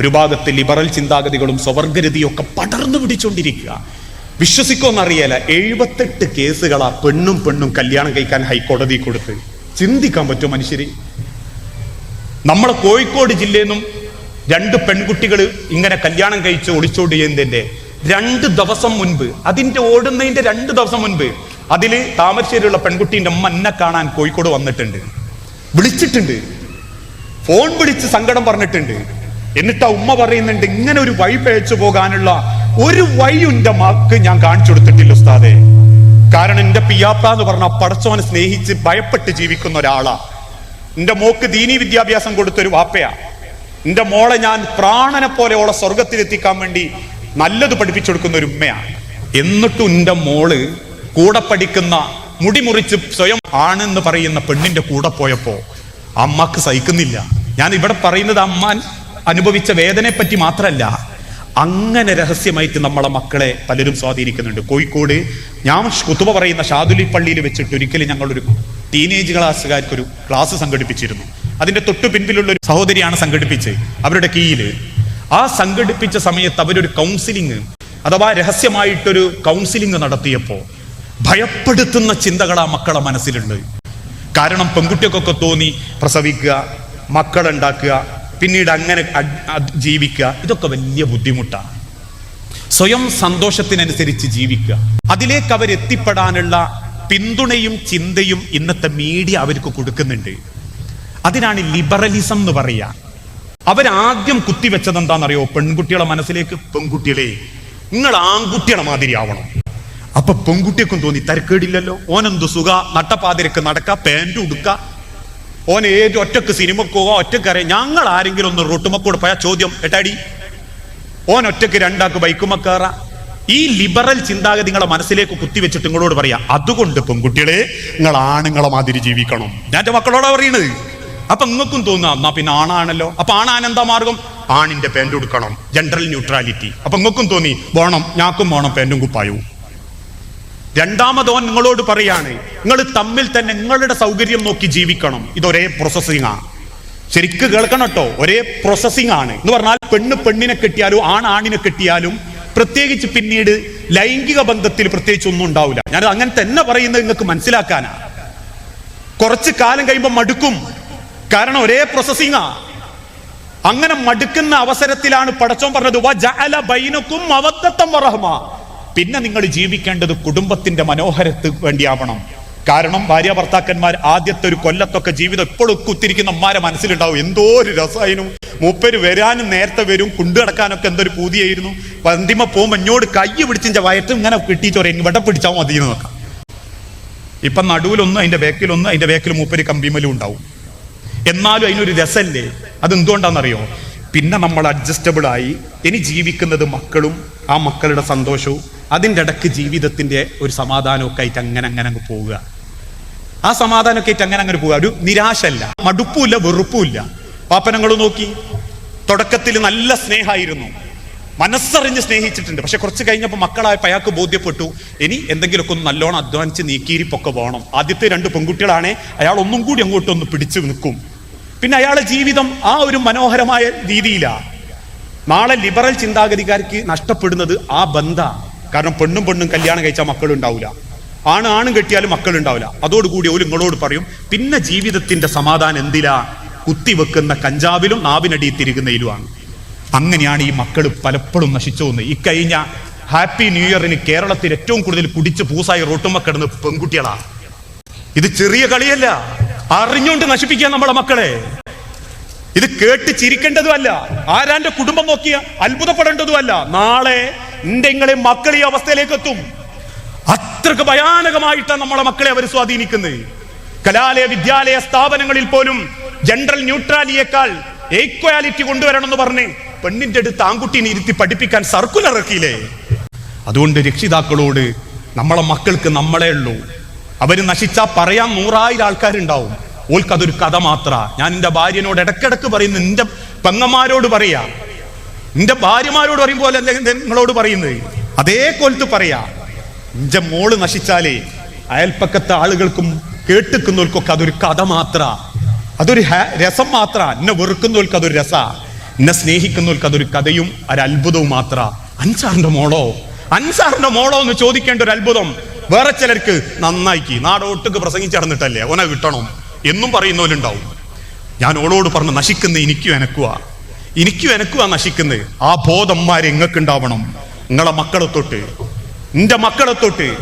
ഒരു ഭാഗത്ത് ലിബറൽ ചിന്താഗതികളും സ്വവർഗരതിയും ഒക്കെ പടർന്നു പിടിച്ചുകൊണ്ടിരിക്കുക വിശ്വസിക്കോന്നറിയല എഴുപത്തെട്ട് കേസുകളാ പെണ്ണും പെണ്ണും കല്യാണം കഴിക്കാൻ ഹൈക്കോടതി കൊടുത്ത്. ചിന്തിക്കാൻ പറ്റും മനുഷ്യര്? നമ്മളെ കോഴിക്കോട് ജില്ലയിൽ നിന്നും രണ്ട് പെൺകുട്ടികൾ ഇങ്ങനെ കല്യാണം കഴിച്ച് ഒളിച്ചോട് ചെയ്യുന്നതിന്റെ രണ്ട് ദിവസം മുൻപ് അതിന്റെ ഓടുന്നതിന്റെ രണ്ട് ദിവസം മുൻപ് അതിൽ താമരശ്ശേരിയുള്ള പെൺകുട്ടിന്റെ അമ്മ എന്നെ കാണാൻ കോഴിക്കോട് വന്നിട്ടുണ്ട്. വിളിച്ചിട്ടുണ്ട്. ഫോൺ വിളിച്ച് സങ്കടം പറഞ്ഞിട്ടുണ്ട്. എന്നിട്ട് ആ ഉമ്മ പറയുന്നുണ്ട് ഇങ്ങനെ ഒരു വഴി പഴച്ചു പോകാനുള്ള ഒരു വഴി എന്റെ മാക്ക് ഞാൻ കാണിച്ചു കൊടുത്തിട്ടില്ല ഉസ്താദെ. കാരണം എന്റെ പിയാപ്പ എന്ന് പറഞ്ഞ പടച്ചോനെ സ്നേഹിച്ച് ഭയപ്പെട്ട് ജീവിക്കുന്ന ഒരാളാ. എന്റെ മോക്ക് ദീനി വിദ്യാഭ്യാസം കൊടുത്തൊരു വാപ്പയാ. എന്റെ മോളെ ഞാൻ പ്രാണനെ പോലെ ഓളെ സ്വർഗത്തിലെത്തിക്കാൻ വേണ്ടി നല്ലത് പഠിപ്പിച്ചു കൊടുക്കുന്ന ഒരു ഉമ്മയാ. എന്നിട്ടും എന്റെ മോൾ കൂടെ പഠിക്കുന്ന മുടി മുറിച്ച് സ്വയം ആണെന്ന് പറയുന്ന പെണ്ണിന്റെ കൂടെ പോയപ്പോ അമ്മയ്ക്ക് സഹിക്കുന്നില്ല. ഞാൻ ഇവിടെ പറയുന്നത് അമ്മാൻ അനുഭവിച്ച വേദനയെ പറ്റി മാത്രമല്ല അങ്ങനെ രഹസ്യമായിട്ട് നമ്മളെ മക്കളെ പലരും സ്വാധീനിക്കുന്നുണ്ട്. കോഴിക്കോട് ഞാൻ കുത്തുവ പറയുന്ന ഷാദുലി പള്ളിയിൽ വെച്ചിട്ട് ഒരിക്കലും ഞങ്ങളൊരു ടീനേജ് ക്ലാസ്സുകാർക്ക് ഒരു ക്ലാസ് സംഘടിപ്പിച്ചിരുന്നു. അതിന്റെ തൊട്ടു പിൻപിലുള്ള ഒരു സഹോദരിയാണ് സംഘടിപ്പിച്ചത് അവരുടെ കീഴിൽ ആ സംഘടിപ്പിച്ച സമയത്ത് അവരൊരു കൗൺസിലിംഗ് അഥവാ രഹസ്യമായിട്ടൊരു കൗൺസിലിംഗ് നടത്തിയപ്പോൾ ഭയപ്പെടുത്തുന്ന ചിന്തകൾ ആ മക്കളെ മനസ്സിലുണ്ട് കാരണം പെൺകുട്ടികൾക്കൊക്കെ തോന്നി പ്രസവിക്കുക മക്കളുണ്ടാക്കുക പിന്നീട് അങ്ങനെ ജീവിക്കുക. ഇതൊക്കെ വലിയ ബുദ്ധിമുട്ടാണ്. സ്വയം സന്തോഷത്തിനനുസരിച്ച് ജീവിക്കുക. അതിലേക്ക് അവർ എത്തിപ്പെടാനുള്ള പിന്തുണയും ചിന്തയും ഇന്നത്തെ മീഡിയ അവർക്ക് കൊടുക്കുന്നുണ്ട്. അതിനാണ് ലിബറലിസം എന്ന് പറയുക അവരാദ്യം കുത്തിവെച്ചത് എന്താണെന്നറിയോ പെൺകുട്ടികളെ മനസ്സിലേക്ക് പെൺകുട്ടികളെ നിങ്ങൾ ആൺകുട്ടികളെ മാതിരി ആവണം. അപ്പൊ പെൺകുട്ടിക്കും തോന്നി തരക്കേടില്ലല്ലോ. ഓനെന്ത് സുഖ? നട്ടപ്പാതിരക്ക് നടക്ക പാന്റ് ഉടുക്ക ഓൻ ഏത് ഒറ്റയ്ക്ക് സിനിമക്ക് ഒറ്റയ്ക്ക് അറിയാം. ഞങ്ങൾ ആരെങ്കിലും ഒന്ന് റൊട്ടുമക്കൂടെ പോയാൽ ചോദ്യം എട്ടാടി? ഓൻ ഒറ്റയ്ക്ക് രണ്ടാക്ക് ബൈക്കുമക്കേറ ഈ ലിബറൽ ചിന്താഗതി നിങ്ങളെ മനസ്സിലേക്ക് കുത്തിവെച്ചിട്ട് നിങ്ങളോട് പറയാം അതുകൊണ്ട് പെൺകുട്ടികളെ നിങ്ങൾ ആണുങ്ങളെ മാതിരി ജീവിക്കണം. ഞാൻ എന്റെ മക്കളോടാ പറയണത്. അപ്പൊ നിങ്ങൾക്കും തോന്നുക എന്നാ പിന്നെ ആണാണല്ലോ? അപ്പൊ ആണാൻ എന്താ മാർഗം ആണിന്റെ പാന്റ് കൊടുക്കണം ജനറൽ ന്യൂട്രാലിറ്റി അപ്പൊ നിങ്ങൾക്കും തോന്നി വേണം ഞാക്കും വേണം പാന്റും കുപ്പായവും. രണ്ടാമതോൻ നിങ്ങളോട് പറയാണ് നിങ്ങൾ തമ്മിൽ തന്നെ നിങ്ങളുടെ സൗകര്യം നോക്കി ജീവിക്കണം. ഇതൊരേ പ്രോസസ്സിംഗ് ആണ് ശരിക്ക് കേൾക്കണം കേട്ടോ. ഒരേ പ്രോസസ്സിംഗ് ആണ്. എന്ന് പറഞ്ഞാൽ പെണ്ണ് പെണ്ണിനെ കെട്ടിയാലും ആൺ ആണിനെ കെട്ടിയാലും പ്രത്യേകിച്ച് പിന്നീട് ലൈംഗിക ബന്ധത്തിൽ പ്രത്യേകിച്ച് ഒന്നും ഉണ്ടാവില്ല. ഞാൻ അങ്ങനെ തന്നെ പറയുന്നത് നിങ്ങൾക്ക് മനസ്സിലാക്കാനാ. കുറച്ച് കാലം കഴിയുമ്പോൾ മടുക്കും. കാരണം ഒരേ പ്രോസസ്സിംഗ് ആ. അങ്ങനെ മടുക്കുന്ന അവസരത്തിലാണ് പടച്ചോൻ പറഞ്ഞത് പിന്നെ നിങ്ങൾ ജീവിക്കേണ്ടത് കുടുംബത്തിന്റെ മനോഹരത്തിന് വേണ്ടിയാവണം. കാരണം ഭാര്യ ഭർത്താക്കന്മാർ ആദ്യത്തെ ഒരു കൊല്ലത്തൊക്കെ ജീവിതം എപ്പോഴും കുത്തിരിക്കുന്ന അമ്മാരെ മനസ്സിലുണ്ടാവും. എന്തോ ഒരു രസമായിരുന്നു. മൂപ്പര് വരാനും നേരത്തെ വരും കുണ്ടു കിടക്കാനൊക്കെ എന്തൊരു പൂതിയായിരുന്നു. പന്തിമ പോകുമ്പോ എന്നോട് കൈ പിടിച്ചിന്റെ വയറ്റും ഇങ്ങനെ കിട്ടിച്ചോരെ ഇവിടെ പിടിച്ചാൽ മതി എന്ന് നോക്കാം. ഇപ്പൊ നടുവിലൊന്നും അതിന്റെ ബേക്കിലൊന്നും അതിന്റെ ബേക്കിൽ മൂപ്പര് കമ്പിമലും ഉണ്ടാവും. എന്നാലും അതിനൊരു രസമല്ലേ അത് എന്തുകൊണ്ടാണെന്നറിയോ പിന്നെ നമ്മൾ അഡ്ജസ്റ്റബിൾ ആയി. ഇനി ജീവിക്കുന്നത് മക്കളും ആ മക്കളുടെ സന്തോഷവും അതിന്റെ ഇടയ്ക്ക് ജീവിതത്തിന്റെ ഒരു സമാധാനമൊക്കെ ആയിട്ട് അങ്ങനെ അങ്ങനെ അങ്ങ് പോവുക. ആ സമാധാനമൊക്കെ ആയിട്ട് അങ്ങനെ അങ്ങനെ പോവുക. ഒരു നിരാശല്ല മടുപ്പുമില്ല വെറുപ്പുമില്ല. പാപ്പനങ്ങൾ നോക്കി. തുടക്കത്തിൽ നല്ല സ്നേഹമായിരുന്നു. മനസ്സറിഞ്ഞ് സ്നേഹിച്ചിട്ടുണ്ട്. പക്ഷെ കുറച്ച് കഴിഞ്ഞപ്പോൾ മക്കളായപ്പോൾ അയാൾക്ക് ബോധ്യപ്പെട്ടു. ഇനി എന്തെങ്കിലുമൊക്കെ ഒന്ന് നല്ലോണം അധ്വാനിച്ച് നീക്കിയിരിപ്പൊക്കെ പോകണം ആദ്യത്തെ രണ്ട് പെൺകുട്ടികളാണെ അയാൾ ഒന്നും കൂടി അങ്ങോട്ടൊന്ന് പിടിച്ചു നിൽക്കും. പിന്നെ അയാളെ ജീവിതം ആ ഒരു മനോഹരമായ രീതിയിലാണ് നാളെ ലിബറൽ ചിന്താഗതിക്കാർക്ക് നഷ്ടപ്പെടുന്നത് ആ ബന്ധ. കാരണം പെണ്ണും പെണ്ണും കല്യാണം കഴിച്ചാൽ മക്കളുണ്ടാവില്ല ആണ് ആണും കെട്ടിയാലും മക്കളുണ്ടാവില്ല അതോടുകൂടി ഒരു നിങ്ങളോട് പറയും പിന്നെ ജീവിതത്തിന്റെ സമാധാനം എന്തിലാ? കുത്തിവെക്കുന്ന കഞ്ചാവിലും നാവിനടി തിരികുന്നതിലുമാണ്. അങ്ങനെയാണ് ഈ മക്കൾ പലപ്പോഴും നശിച്ചു പോകുന്നത് ഈ കഴിഞ്ഞ ഹാപ്പി ന്യൂ ഇയറിന് കേരളത്തിൽ ഏറ്റവും കൂടുതൽ കുടിച്ച് പൂസായി റോട്ടുമ്മ കിടന്ന് പെൺകുട്ടികളാണ് ഇത് ചെറിയ കളിയല്ല. അറിഞ്ഞുകൊണ്ട് നശിപ്പിക്കുക നമ്മളെ മക്കളെ. ഇത് കേട്ട് ചിരിക്കേണ്ടതുമല്ല. ആരാന്റെ കുടുംബം നോക്കിയ അത്ഭുതപ്പെടേണ്ടതുമല്ല. നാളെ എന്റെ ഇങ്ങളെ മക്കൾ ഈ അവസ്ഥയിലേക്ക് എത്തും അത്രയ്ക്ക് ഭയാനകമായിട്ടാണ് നമ്മളെ മക്കളെ അവർ സ്വാധീനിക്കുന്നത്. കലാലയ വിദ്യാലയ സ്ഥാപനങ്ങളിൽ പോലും ജനറൽ ന്യൂട്രാലിയേക്കാൾ ഈക്വാലിറ്റി കൊണ്ടുവരണം എന്ന് പറഞ്ഞ് പെണ്ണിന്റെ അടുത്ത് ആൺകുട്ടീനെ ഇരുത്തി പഠിപ്പിക്കാൻ സർക്കുലർ ഇറക്കിയില്ലേ? അതുകൊണ്ട് രക്ഷിതാക്കളോട് നമ്മളെ മക്കൾക്ക് നമ്മളെ ഉള്ളൂ. അവർ നശിച്ചാ പറയാൻ നൂറായിരം ആൾക്കാരുണ്ടാവും. ഓൽക്ക് അതൊരു കഥ മാത്ര. ഞാൻ എന്റെ ഭാര്യനോട് ഇടക്കിടക്ക് പറയുന്നു എന്റെ പെങ്ങന്മാരോട് പറയാ. എന്റെ ഭാര്യമാരോട് പറയും പോലെ നിങ്ങളോട് പറയുന്നത് അതേ കൊലത്ത് പറയാ. എന്റെ മോൾ നശിച്ചാലേ അയൽപ്പക്കത്തെ ആളുകൾക്കും കേട്ടിക്കുന്നവർക്കൊക്കെ അതൊരു കഥ മാത്ര. അതൊരു രസം മാത്ര. എന്നെ വെറുക്കുന്നവർക്ക് അതൊരു രസ. എന്നെ സ്നേഹിക്കുന്നവർക്ക് അതൊരു കഥയും ഒരു അത്ഭുതവും മാത്ര. അൻസാറിന്റെ മോളോ? അൻസാറിന്റെ മോളോ എന്ന് ചോദിക്കേണ്ട ഒരു അത്ഭുതം. വേറെ ചിലർക്ക് നന്നായിക്ക്. നാടോട്ടുക്ക് പ്രസംഗിച്ച് നടന്നിട്ടല്ലേ? ഓനെ കിട്ടണം എന്നും പറയുന്നവരുണ്ടാവും. ഞാൻ ഓളോട് പറഞ്ഞു നശിക്കുന്ന എനിക്കും എനക്കുവാ. എനിക്കും എനക്കുവാ നശിക്കുന്നത് ആ ബോധന്മാരെ ഉണ്ടാവണം നിങ്ങളെ മക്കളെ തൊട്ട്. നിന്റെ മക്കളെ തൊട്ട്.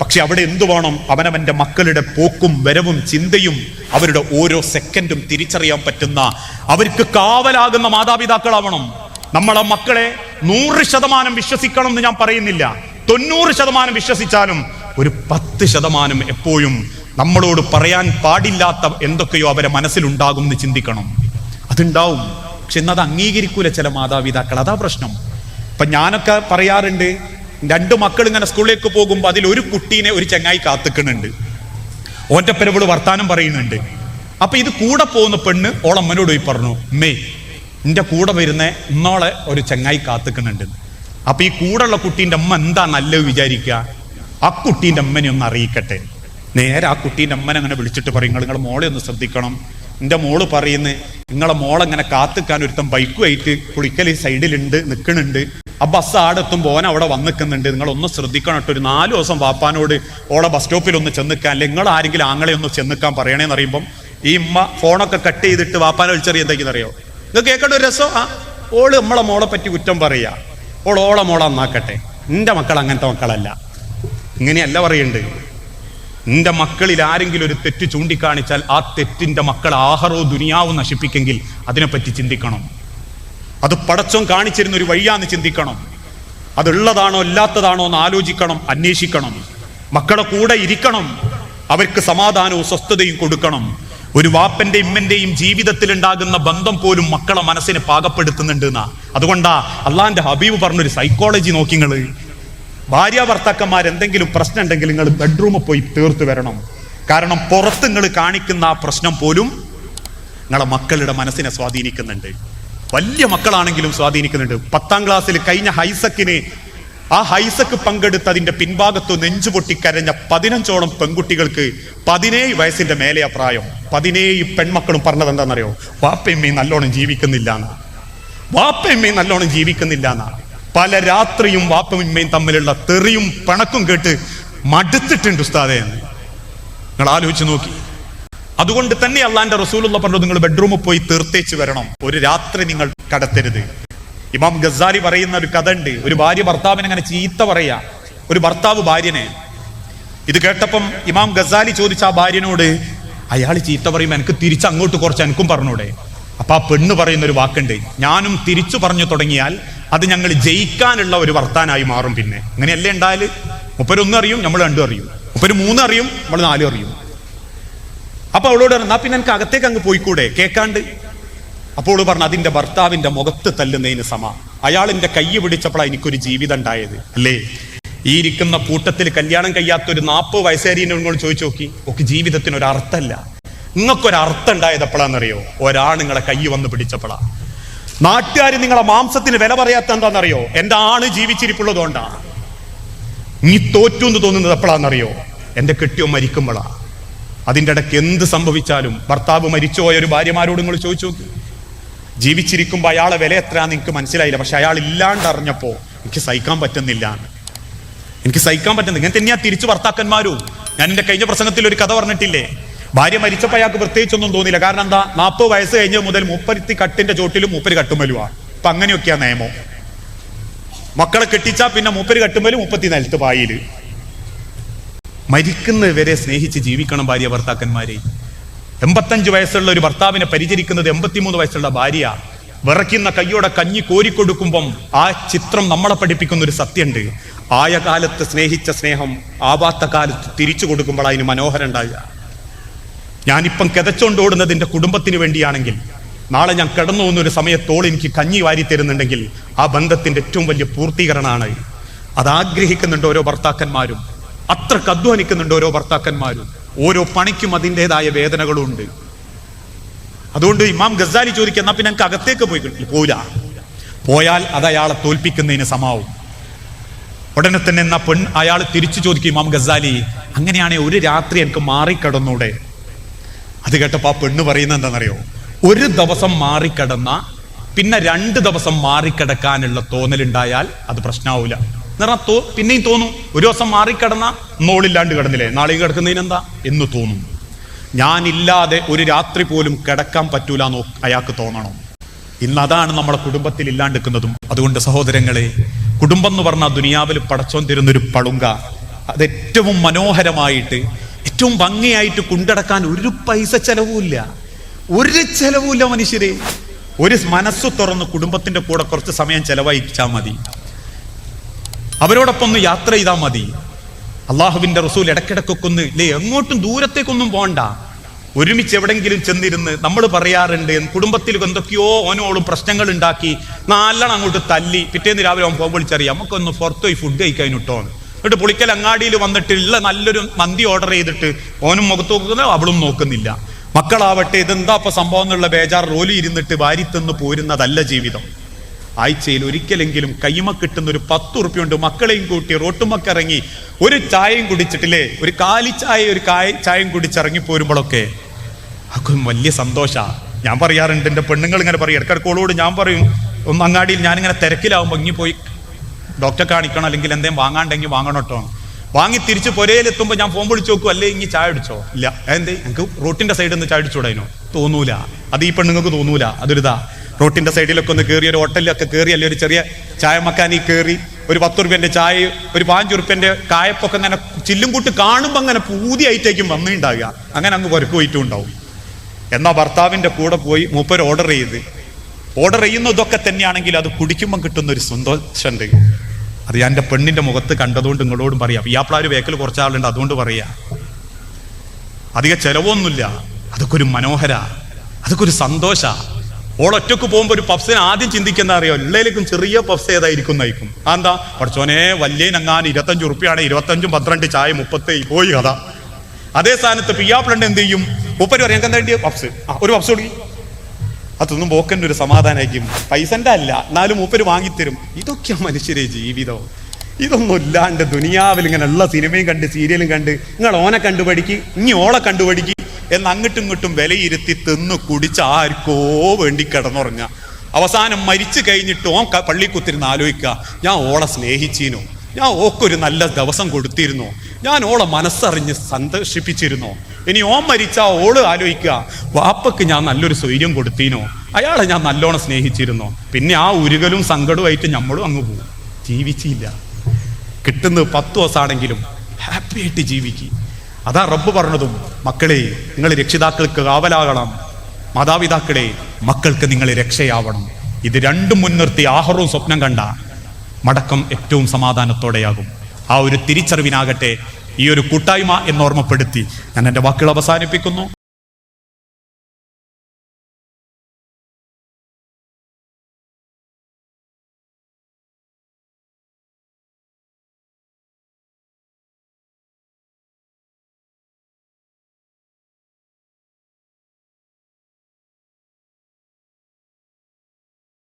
പക്ഷെ അവിടെ എന്തു വേണം? അവനവന്റെ മക്കളുടെ പോക്കും വരവും ചിന്തയും അവരുടെ ഓരോ സെക്കൻഡും തിരിച്ചറിയാൻ പറ്റുന്ന അവർക്ക് കാവലാകുന്ന മാതാപിതാക്കളാവണം. നമ്മളെ മക്കളെ നൂറ് ശതമാനം വിശ്വസിക്കണം എന്ന് ഞാൻ പറയുന്നില്ല. തൊണ്ണൂറ് ശതമാനം വിശ്വസിച്ചാലും ഒരു പത്ത് ശതമാനം എപ്പോഴും നമ്മളോട് പറയാൻ പാടില്ലാത്ത എന്തൊക്കെയോ അവരെ മനസ്സിലുണ്ടാകും എന്ന് ചിന്തിക്കണം. അതുണ്ടാവും. പക്ഷെ എന്നത് അംഗീകരിക്കൂല ചില മാതാപിതാക്കൾ. അതാ പ്രശ്നം. ഇപ്പൊ ഞാനൊക്കെ പറയാറുണ്ട് രണ്ട് മക്കൾ ഇങ്ങനെ സ്കൂളിലേക്ക് പോകുമ്പോൾ അതിൽ ഒരു കുട്ടീനെ ഒരു ചങ്ങായി കാത്തുക്കണുണ്ട് ഓന്റെ പെരവൾ വർത്താനം പറയുന്നുണ്ട്. അപ്പൊ ഇത് കൂടെ പോകുന്ന പെണ്ണ് ഓളമ്മനോട് പോയി പറഞ്ഞു മേ എന്റെ കൂടെ വരുന്ന ഇന്നോളെ ഒരു ചങ്ങായി കാത്തുക്കണുണ്ട് അപ്പൊ ഈ കൂടെയുള്ള കുട്ടീന്റെ അമ്മ എന്താ നല്ലത് വിചാരിക്കുക? ആ കുട്ടീന്റെ അമ്മനെ ഒന്ന് അറിയിക്കട്ടെ. നേരെ ആ കുട്ടീന്റെ അമ്മനെ അങ്ങനെ വിളിച്ചിട്ട് പറയും നിങ്ങൾ മോളെ ഒന്ന് ശ്രദ്ധിക്കണം. എന്റെ മോൾ പറയുന്നത് നിങ്ങളെ മോളെങ്ങനെ കാത്തുക്കാൻ ഒരുത്തം ബൈക്കുമായിട്ട് കുളിക്കൽ ഈ സൈഡിലുണ്ട് നിൽക്കണുണ്ട് ആ ബസ് ആടെത്തുമ്പോൾ ഓൻ അവിടെ വന്ന് നിൽക്കുന്നുണ്ട് നിങ്ങളൊന്ന് ശ്രദ്ധിക്കണം കേട്ടോ. ഒരു നാല് ദിവസം വാപ്പാനോട് ഓളെ ബസ് സ്റ്റോപ്പിൽ ഒന്ന് ചെന്നിക്കാൻ അല്ലെങ്കിൽ നിങ്ങൾ ആരെങ്കിലും ആങ്ങളെ ഒന്ന് ചെന്നിക്കാൻ പറയണേന്ന് അറിയുമ്പം ഈ ഉമ്മ ഫോണൊക്കെ കട്ട് ചെയ്തിട്ട് വാപ്പാനെ എന്തെങ്കിലും അറിയോ നിങ്ങൾ കേൾക്കേണ്ട ഒരു രസം? ആ ഓൾ നമ്മളെ മോളെ പറ്റി കുറ്റം പറയുക ഓൾ ഓളെ മോളെ നന്നാക്കട്ടെ. നിന്റെ മക്കൾ അങ്ങനത്തെ മക്കളല്ല. ഇങ്ങനെയല്ല പറയണ്ടേ. നിന്റെ മക്കളിൽ ആരെങ്കിലും ഒരു തെറ്റ് ചൂണ്ടിക്കാണിച്ചാൽ ആ തെറ്റിന്റെ മക്കൾ ആഹറോ ദുനിയാവും നശിപ്പിക്കെങ്കിൽ അതിനെപ്പറ്റി ചിന്തിക്കണം. അത് പടച്ചോൻ കാണിച്ചിരുന്ന ഒരു വഴിയാന്ന് ചിന്തിക്കണം. അതുള്ളതാണോ ഇല്ലാത്തതാണോ എന്ന് ആലോചിക്കണം അന്വേഷിക്കണം. മക്കളെ കൂടെ ഇരിക്കണം. അവർക്ക് സമാധാനവും സ്വസ്ഥതയും കൊടുക്കണം. ഒരു വാപ്പന്റെ ഇമ്മന്റെയും ജീവിതത്തിൽ ഉണ്ടാകുന്ന ബന്ധം പോലും മക്കളെ മനസ്സിനെ പാകപ്പെടുത്തുന്നുണ്ട് എന്നാ. അതുകൊണ്ടാ അള്ളാന്റെ ഹബീബ് പറഞ്ഞൊരു സൈക്കോളജി നോക്കിങ്ങൾ ഭാര്യ ഭർത്താക്കന്മാർ എന്തെങ്കിലും പ്രശ്നം ഉണ്ടെങ്കിൽ നിങ്ങൾ ബെഡ്റൂമിൽ പോയി തീർത്തു വരണം. കാരണം പുറത്ത് നിങ്ങൾ കാണിക്കുന്ന ആ പ്രശ്നം പോലും നിങ്ങളെ മക്കളുടെ മനസ്സിനെ സ്വാധീനിക്കുന്നുണ്ട്. വലിയ മക്കളാണെങ്കിലും സ്വാധീനിക്കുന്നുണ്ട്. പത്താം ക്ലാസ്സിൽ കഴിഞ്ഞ ഹൈസക്കിന് ആ ഹൈസക്ക് പങ്കെടുത്ത് അതിന്റെ പിൻഭാഗത്ത് നെഞ്ചു പൊട്ടിക്കരഞ്ഞ പതിനഞ്ചോളം പെൺകുട്ടികൾക്ക് പതിനേഴ് വയസ്സിന്റെ മേലെ പ്രായം. പതിനേഴ് പെൺമക്കളും പറഞ്ഞത് എന്താണെന്നറിയോ? വാപ്പയമ്മയും നല്ലോണം ജീവിക്കുന്നില്ല എന്നാ. വാപ്പയമ്മയും നല്ലോണം ജീവിക്കുന്നില്ല എന്നാ. പല രാത്രിയും വാപ്പമിന്മയും തമ്മിലുള്ള തെറിയും പണക്കും കേട്ട് മടുത്തിട്ടുണ്ട് ഉസ്താദെ എന്ന്. നിങ്ങൾ ആലോചിച്ച് നോക്കി. അതുകൊണ്ട് തന്നെ അള്ളാന്റെ റസൂലുള്ള പറഞ്ഞു നിങ്ങൾ ബെഡ്റൂമിൽ പോയി തീർത്തേച്ച് വരണം. ഒരു രാത്രി നിങ്ങൾ കടത്തരുത്. ഇമാം ഗസാരി പറയുന്ന ഒരു കഥ ഉണ്ട് ഒരു ഭാര്യ ഭർത്താവിനെ അങ്ങനെ ചീത്ത പറയാ. ഒരു ഭർത്താവ് ഭാര്യനെ. ഇത് കേട്ടപ്പം ഇമാം ഗസാലി ചോദിച്ച ആ ഭാര്യനോട് അയാൾ ചീത്ത പറയുമ്പോൾ എനിക്ക് തിരിച്ച് അങ്ങോട്ട് കുറച്ച് എനിക്കും പറഞ്ഞൂടെ? അപ്പൊ ആ പെണ്ണ് പറയുന്ന ഒരു വാക്കുണ്ട്. ഞാനും തിരിച്ചു പറഞ്ഞു തുടങ്ങിയാൽ അത് ഞങ്ങൾ ജയിക്കാനുള്ള ഒരു വർത്താനായി മാറും പിന്നെ. അങ്ങനെയല്ലേ ഉണ്ടായാൽ? മുപ്പരൊന്നും അറിയും നമ്മൾ രണ്ടും അറിയും. മുപ്പര് മൂന്ന് അറിയും നമ്മൾ നാലും അറിയും. അപ്പൊ അവളോട് എന്നാ പിന്നെ എനിക്ക് അകത്തേക്ക് അങ്ങ് പോയിക്കൂടെ? കേക്കാണ്ട്. അപ്പോൾ പറഞ്ഞു അതിന്റെ ഭർത്താവിന്റെ മുഖത്ത് തല്ലുന്നതിന് സമ. അയാളിന്റെ കൈ പിടിച്ചപ്പോഴാണ് എനിക്കൊരു ജീവിതം ഉണ്ടായത്. അല്ലേ? ഈ ഇരിക്കുന്ന കൂട്ടത്തിൽ കല്യാണം കഴിയാത്ത ഒരു നാൽപ്പത് വയസ്സേരിനോട് ചോദിച്ചു നോക്കി. ഒക്കെ ജീവിതത്തിന് ഒരു അർത്ഥമല്ല നിങ്ങൾക്കൊരു അർത്ഥം ഉണ്ടായത് എപ്പോഴാണെന്നറിയോ ഒരാൾ നിങ്ങളെ കൈ വന്ന് പിടിച്ചപ്പോഴാ. നാട്ടുകാർ നിങ്ങളെ മാംസത്തിന് വില പറയാത്ത എന്താണെന്നറിയോ? എന്റെ ആണ് ജീവിച്ചിരിപ്പുള്ളതുകൊണ്ടാ നീ തോറ്റു എന്ന് തോന്നുന്നത് എപ്പോഴാണെന്നറിയോ? എന്റെ കെട്ടിയോ മരിക്കുമ്പോഴാ. അതിന്റെ ഇടയ്ക്ക് എന്ത് സംഭവിച്ചാലും ഭർത്താവ് മരിച്ചുപോയ ഒരു ഭാര്യമാരോട് നിങ്ങൾ ചോദിച്ചു നോക്കി. ജീവിച്ചിരിക്കുമ്പോൾ അയാളെ വില എത്രയാണെന്ന് എനിക്ക് മനസ്സിലായില്ല. പക്ഷെ അയാൾ ഇല്ലാണ്ട് അറിഞ്ഞപ്പോൾ എനിക്ക് സഹിക്കാൻ പറ്റുന്നില്ല. എനിക്ക് സഹിക്കാൻ പറ്റുന്നില്ല. ഇങ്ങനെ തന്നെയാ തിരിച്ചു ഭർത്താക്കന്മാരും. ഞാൻ എന്റെ കഴിഞ്ഞ പ്രസംഗത്തിൽ ഒരു കഥ പറഞ്ഞിട്ടില്ലേ? ഭാര്യ മരിച്ചപ്പോൾ അയാൾക്ക് പ്രത്യേകിച്ചൊന്നും തോന്നിയില്ല. കാരണം എന്താ? നാൽപ്പത് വയസ്സ് കഴിഞ്ഞ മുതൽ മുപ്പരുത്തി കട്ടിന്റെ ചോട്ടിലും മുപ്പര് കട്ടുമ്പലുവാ അപ്പൊ അങ്ങനെയൊക്കെയാ നിയമം. മക്കളെ കെട്ടിച്ചാ പിന്നെ മുപ്പര് കട്ടുമലും മുപ്പത്തി നിലത്ത് പായിൽ. മരിക്കുന്നവരെ സ്നേഹിച്ച് ജീവിക്കണം ഭാര്യ ഭർത്താക്കന്മാരെ. എൺപത്തഞ്ച് വയസ്സുള്ള ഒരു ഭർത്താവിനെ പരിചരിക്കുന്നത് എൺപത്തിമൂന്ന് വയസ്സുള്ള ഭാര്യ വിറയ്ക്കുന്ന കയ്യോടെ കഞ്ഞി കോരിക്കൊടുക്കുമ്പം ആ ചിത്രം നമ്മളെ പഠിപ്പിക്കുന്ന ഒരു സത്യമുണ്ട് ആയ കാലത്ത് സ്നേഹിച്ച സ്നേഹം ആവാത്ത കാലത്ത് തിരിച്ചു കൊടുക്കുമ്പോൾ അതിന് മനോഹരം ഉണ്ടാകുക ഞാനിപ്പം കിതച്ചോണ്ടോടുന്നത് എന്റെ കുടുംബത്തിന് വേണ്ടിയാണെങ്കിൽ നാളെ ഞാൻ കിടന്നു പോകുന്നൊരു സമയത്തോൾ എനിക്ക് കഞ്ഞി വാരി തരുന്നുണ്ടെങ്കിൽ ആ ബന്ധത്തിന്റെ ഏറ്റവും വലിയ പൂർത്തീകരണമാണ് അത് ആഗ്രഹിക്കുന്നുണ്ട് ഓരോ ഭർത്താക്കന്മാരും. അത്ര കദ്വാനിക്കുന്നുണ്ട് ഓരോ ഭർത്താക്കന്മാരും. ഓരോ പണിക്കും അതിന്റെതായ വേദനകളും ഉണ്ട്. അതുകൊണ്ട് ഇമാം ഗസാലി ചോദിക്കുക എന്നാ പിന്നെ എനിക്ക് അകത്തേക്ക് പോയി പോരാ പോയാൽ അത് അയാളെ തോൽപ്പിക്കുന്നതിന് സമാവും. ഉടനെ തന്നെ എന്നാ പെൺ അയാൾ തിരിച്ചു ചോദിക്കും ഇമാം ഗസാലി അങ്ങനെയാണെങ്കിൽ ഒരു രാത്രി എനിക്ക് മാറിക്കിടന്നൂടെ? അത് കേട്ടപ്പോ ആ പെണ്ണ് പറയുന്നത് എന്താണെന്നറിയോ? ഒരു ദിവസം മാറിക്കിടന്ന പിന്നെ രണ്ട് ദിവസം മാറിക്കിടക്കാനുള്ള തോന്നലുണ്ടായാൽ അത് പ്രശ്നമാവില്ല എന്നാ തോ പിന്നെയും തോന്നും ഒരു ദിവസം മാറിക്കിടന്ന നോളില്ലാണ്ട് കിടന്നില്ലേ? നാളെയും കിടക്കുന്നതിന് എന്താ? എന്ന് തോന്നും. ഞാനില്ലാതെ ഒരു രാത്രി പോലും കിടക്കാൻ പറ്റൂല എന്നോ അയാൾക്ക് തോന്നണം. ഇന്ന് അതാണ് നമ്മളെ കുടുംബത്തിൽ ഇല്ലാണ്ടിരിക്കുന്നതും അതുകൊണ്ട് സഹോദരങ്ങളെ കുടുംബം എന്ന് പറഞ്ഞാൽ ദുനിയാവിൽ പടച്ചോൻ തരുന്നൊരു പളുങ്ക അത് ഏറ്റവും മനോഹരമായിട്ട് ഏറ്റവും ഭംഗിയായിട്ട് കൊണ്ടടക്കാൻ ഒരു പൈസ ചെലവുമില്ല. ഒരു ചെലവുമില്ല മനുഷ്യരെ. ഒരു മനസ്സ് തുറന്ന് കുടുംബത്തിന്റെ കൂടെ കുറച്ച് സമയം ചെലവഴിച്ചാൽ മതി. അവരോടൊപ്പം ഒന്ന് യാത്ര ചെയ്താൽ മതി. അള്ളാഹുവിന്റെ റസൂൽ ഇടക്കിടക്കൊക്കെ ഒന്ന് ഇല്ലേ എങ്ങോട്ടും ദൂരത്തേക്കൊന്നും പോണ്ട. ഒരുമിച്ച് എവിടെങ്കിലും ചെന്നിരുന്ന് നമ്മൾ പറയാറുണ്ട് കുടുംബത്തിൽ എന്തൊക്കെയോ ഓനോളും പ്രശ്നങ്ങൾ ഉണ്ടാക്കി നല്ലോണം അങ്ങോട്ട് തല്ലി പിറ്റേന്ന് രാവിലെ അവൻ പോകുമ്പോൾ വിളിച്ചറിയാം നമുക്കൊന്ന് പുറത്തു പോയി ഫുഡ് കഴിക്കാൻ ഇട്ടോ എന്നിട്ട് പുളിക്കൽ അങ്ങാടിയിൽ വന്നിട്ടുള്ള നല്ലൊരു മന്തി ഓർഡർ ചെയ്തിട്ട് ഓനും മുഖത്ത് നോക്കുന്നത് അവളും നോക്കുന്നില്ല. മക്കളാവട്ടെ ഇതെന്താ ഇപ്പൊ സംഭവം എന്നുള്ള ബേജാർ റോലി ഇരുന്നിട്ട് വാരി തിന്ന് പോരുന്നതല്ല ജീവിതം. ആഴ്ചയിൽ ഒരിക്കലെങ്കിലും കൈമ കിട്ടുന്ന ഒരു പത്ത് ഉറുപ്പ്യുണ്ട് മക്കളെയും കൂട്ടി റോട്ടുമക്കിറങ്ങി ഒരു ചായയും കുടിച്ചിട്ടില്ലേ? ഒരു കാലി ചായ ഒരു കായ ചായയും കുടിച്ചിറങ്ങി പോരുമ്പോഴൊക്കെ അക്കും വലിയ സന്തോഷ. ഞാൻ പറയാറുണ്ട് എന്റെ പെണ്ണുങ്ങൾ ഇങ്ങനെ പറയും. ഇടക്കിടക്കോളോട് ഞാൻ പറയും ഒന്ന് അങ്ങാടിയിൽ ഞാനിങ്ങനെ തിരക്കിലാവുമ്പോൾ ഇങ്ങനെ പോയി ഡോക്ടറെ കാണിക്കണം അല്ലെങ്കിൽ എന്തെങ്കിലും വാങ്ങാണ്ടെങ്കിൽ വാങ്ങണം കേട്ടോ. വാങ്ങി തിരിച്ച് പുരയിലെത്തുമ്പോൾ ഞാൻ ഫോൺ വിളിച്ച് നോക്കും അല്ലേ ഇനി ചായ അടിച്ചോ ഇല്ല. എന്തേ എനിക്ക് റോട്ടിന്റെ സൈഡിൽ നിന്ന് ചായ അടിച്ചോടായിനോ തോന്നൂല. അത് ഈ പെണ്ണുങ്ങൾക്ക് തോന്നൂല. അതൊരിതാ. റോട്ടിന്റെ സൈഡിലൊക്കെ ഒന്ന് കയറി ഒരു ഹോട്ടലിലൊക്കെ കയറി അല്ലെ ഒരു ചെറിയ ചായ മക്കാനി കയറി ഒരു പത്ത് റുപ്യന്റെ ചായ ഒരു പാഞ്ച് റുപ്യന്റെ കായപ്പൊക്കെ അങ്ങനെ ചില്ലും കൂട്ട് കാണുമ്പോൾ അങ്ങനെ പൂതിയായിട്ടേക്കും വന്നിട്ടുണ്ടാകുക അങ്ങനെ അങ്ങ് പുരക്ക് പോയിട്ടും ഉണ്ടാവും എന്നാ ഭർത്താവിന്റെ കൂടെ പോയി മൂപ്പർ ഓർഡർ ചെയ്ത്. ഓർഡർ ചെയ്യുന്നതൊക്കെ തന്നെയാണെങ്കിൽ അത് കുടിക്കുമ്പോൾ കിട്ടുന്ന ഒരു സന്തോഷമുണ്ട്. അത് ഞാൻ എന്റെ പെണ്ണിന്റെ മുഖത്ത് കണ്ടതുകൊണ്ട് നിങ്ങളോടും പറയാം. ഇയാപ്പിളാർ വേക്കൽ കുറച്ച് ആളുണ്ട് അതുകൊണ്ട് പറയാ. അധിക ചിലവൊന്നുമില്ല. അതൊക്കെ ഒരു മനോഹര അതൊക്കെ ഒരു സന്തോഷ ഓളൊറ്റക്ക് പോകുമ്പോൾ ഒരു പഫ്സിന് ആദ്യം ചിന്തിക്കുന്ന അറിയോ? എല്ലാവർക്കും ചെറിയ പഫ്സ് ഏതായിരിക്കും നയിക്കും എന്താ? പഠിച്ചോനെ വല്യേനങ്ങാൻ ഇരുപത്തഞ്ച് ഉറുപ്പിയാണ് ഇരുപത്തഞ്ചും പന്ത്രണ്ട് ചായ മുപ്പത്തി പോയി കഥ. അതേ സ്ഥാനത്ത് പിയാപ്പിളണ്ട് എന്ത് ചെയ്യും? ഉപ്പര് പറയാം എന്താ പഫ്സ്. ഒരു പഫ്സ് കൊടുക്കി. അതൊന്നും പോക്കന്റെ ഒരു സമാധാനമായിരിക്കും പൈസന്റെ അല്ല എന്നാലും മൂപ്പര് വാങ്ങിത്തരും. ഇതൊക്കെ മനുഷ്യരെ ജീവിതം. ഇതൊന്നും ഇല്ലാണ്ട് ദുനിയാവിൽ ഇങ്ങനെ ഉള്ള സിനിമയും കണ്ട് സീരിയലും കണ്ട് നിങ്ങൾ ഓനെ കണ്ടുപഠിക്കി ഇനി ഓളെ കണ്ടുപഠിക്കി എന്ന് അങ്ങോട്ടും ഇങ്ങോട്ടും വിലയിരുത്തി തിന്ന് കുടിച്ച് ആർക്കോ വേണ്ടി കിടന്നുറങ്ങുക. അവസാനം മരിച്ചു കഴിഞ്ഞിട്ട് ഓൻ പള്ളിക്കുത്തിരുന്ന് പള്ളി കുത്തിരുന്ന് ആലോചിക്കുക ഞാൻ ഓളെ സ്നേഹിച്ചീനോ. ഞാൻ ഓക്കൊരു നല്ല ദിവസം കൊടുത്തിരുന്നോ. ഞാൻ ഓളെ മനസ്സറിഞ്ഞ് സന്തോഷിപ്പിച്ചിരുന്നോ. ഇനി ഓം മരിച്ചാ ഓൾ ആലോചിക്കുക. വാപ്പക്ക് ഞാൻ നല്ലൊരു സ്വൈര്യം കൊടുത്തീനോ? അയാളെ ഞാൻ നല്ലോണം സ്നേഹിച്ചിരുന്നോ. പിന്നെ ആ ഉരുകലും സങ്കടവുമായിട്ട് നമ്മളും അങ്ങ് പോകും ജീവിച്ചില്ല. കിട്ടുന്നത് പത്ത് ദിവസമാണെങ്കിലും ഹാപ്പി ആയിട്ട് ജീവിക്കുക അതാ റബ്ബ് പറഞ്ഞതും മക്കളെ നിങ്ങൾ രക്ഷിതാക്കൾക്ക് കാവലാകണം. മാതാപിതാക്കളെ മക്കൾക്ക് നിങ്ങൾ രക്ഷയാവണം. ഇത് രണ്ടും മുൻനിർത്തി ആഹ്റവും സ്വപ്നം കണ്ട മടക്കം ഏറ്റവും സമാധാനത്തോടെയാകും. ആ ഒരു തിരിച്ചറിവിനാകട്ടെ ഈ ഒരു കൂട്ടായ്മ എന്നോർമ്മപ്പെടുത്തി ഞാൻ എന്റെ വാക്കുകൾ അവസാനിപ്പിക്കുന്നു.